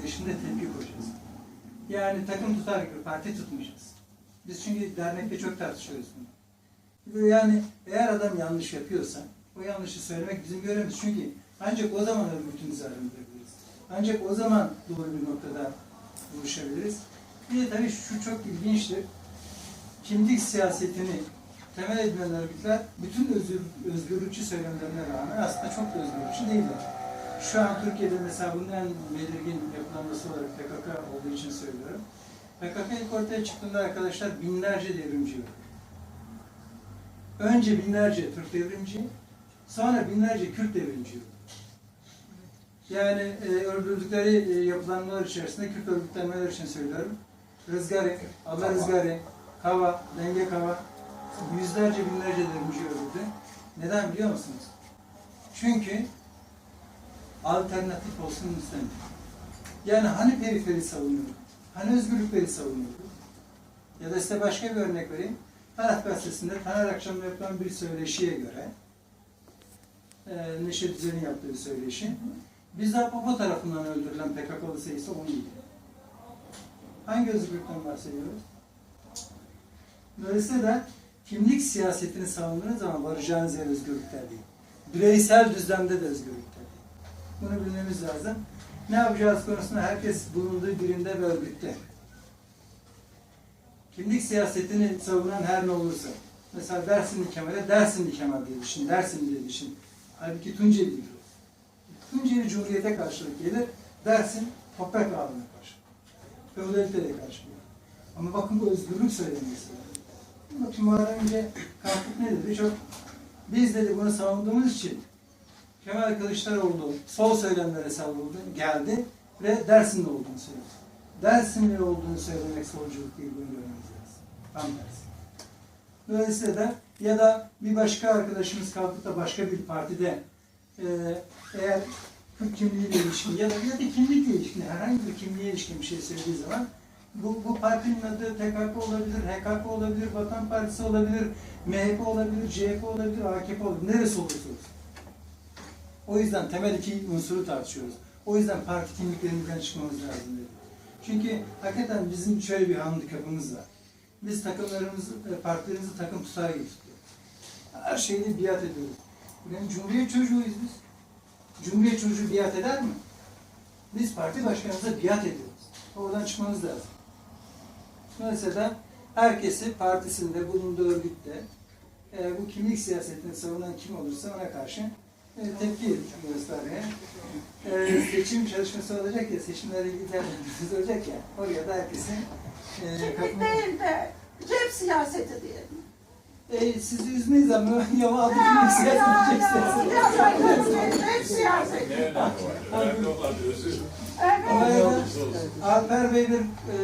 girişinde tepki koyacağız. Yani takım tutar gibi parti tutmayacağız. Biz çünkü dernekte çok tartışıyoruz bunu. Yani eğer adam yanlış yapıyorsa o yanlışı söylemek bizim görevimiz. Çünkü ancak o zaman örgütümüzü arındırabiliriz. Ancak o zaman doğru bir noktada buluşabiliriz. Bir de tabii şu çok ilginçtir. Kimlik siyasetini temel edilen örgütler bütün özgür, özgürlükçü söylemlerine rağmen aslında çok da özgürlükçü değiller. Şu an Türkiye'de mesela bunun en belirgin yapılanması olarak PKK olduğu için söylüyorum. PKK ilk ortaya çıktığında arkadaşlar binlerce devrimci yok. Önce binlerce Türk devrimci, sonra binlerce Kürt devrimci yok. Yani e, öldürdükleri e, yapılanmalar içerisinde Kürt örgütlenmeler için söylüyorum. Rızgari, Allah Rızgari, Kava, Denge Kava, yüzlerce binlerce devrimci öldürdü. Neden biliyor musunuz? Çünkü alternatif olsun istemiyor. Yani hani periferi savunuyordu? Hani özgürlükleri savunuyordu? Ya da size başka bir örnek vereyim. Taraf Gazetesi'nde Taner Akşam'da yapılan bir söyleşiye göre e, Neşet Düzen'in yaptığı bir söyleşi. Bizzat Popo tarafından öldürülen PKK'lı sayısı 17. Hangi özgürlükten bahsediyoruz? Dolayısıyla kimlik siyasetini savunduğunuz zaman varacağınız yer özgürlükler değil. Bireysel düzlemde de özgürlükler. Bunu bilmemiz lazım. Ne yapacağız konusunda herkes bulunduğu birinde ve örgütte. Kimlik siyasetini savunan her ne olursa. Mesela Dersimli Kemal'e Dersimli Kemal diye düşün, Dersim diye düşün. Halbuki Tunceli değil o. Tunceli Cumhuriyet'e karşılık gelir, Dersim toprak ağına karşı. Feodaliteye karşı. Ama bakın bu özgürlük söylemesi. Bakın Muharrem İnce kalkıp ne dedi? Çok biz dedi bunu savunduğumuz için Kemal Kılıçdaroğlu sol söylemlere savruldu, geldi ve Dersim'de olduğunu söyledi. Dersim'de olduğunu söylemek solculuk değil, bunu görmemiz lazım. Tam tersi. Dolayısıyla da ya da bir başka arkadaşımız kalkıp da başka bir partide e, eğer Kürt kimliğiyle ilişkin ya da ya da kimlikle ilişkin herhangi bir kimliğe ilişkin bir şey söylediği zaman bu, bu partinin adı TKP olabilir, HKP olabilir, Vatan Partisi olabilir, MHP olabilir, CHP olabilir, AKP olabilir. Neresi olursa olsun. O yüzden temel iki unsuru tartışıyoruz. O yüzden parti kimliklerimizden çıkmamız lazım dedim. Çünkü hakikaten bizim şöyle bir handikapımız var. Biz takımlarımızı, e, partilerimizi takım tutar gibi tutuyoruz. Her şeyini biat ediyoruz. Yani Cumhuriyet çocuğuyuz biz. Cumhuriyet çocuğu biat eder mi? Biz parti başkanımıza biat ediyoruz. Oradan çıkmamız lazım. Dolayısıyla herkesi partisinde, bulunduğu örgütte e, bu kimlik siyasetini savunan kim olursa ona karşı e, tepki göstermeye. E, seçim çalışması olacak ya, seçimlerle ilgili değerlendirmesi olacak ya, oraya da herkesin e, Kimlik katılım- değil de cep siyaseti diyelim. E, sizi üzmeyiz ama ya adı Ya, ya, ya, çekeceksiniz. ya, Cep siyaseti. Evet. ya, Alper Bey bir e,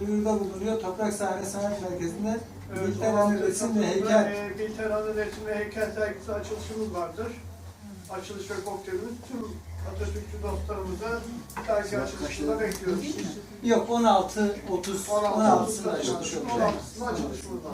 duyuruda bulunuyor. Toprak Sahne Sanat Merkezi'nde Evet, Bilter Hanım resim ve Kasım'da, heykel. e, Bilter Hanım resim ve heykel sergisi açılışımız vardır. Açılış ve kokteylimiz tüm Atatürkçü dostlarımıza sergi açılışında bekliyoruz. Yok 16 30 16 16'sında açılış olacak. 16'sında açılışımız var.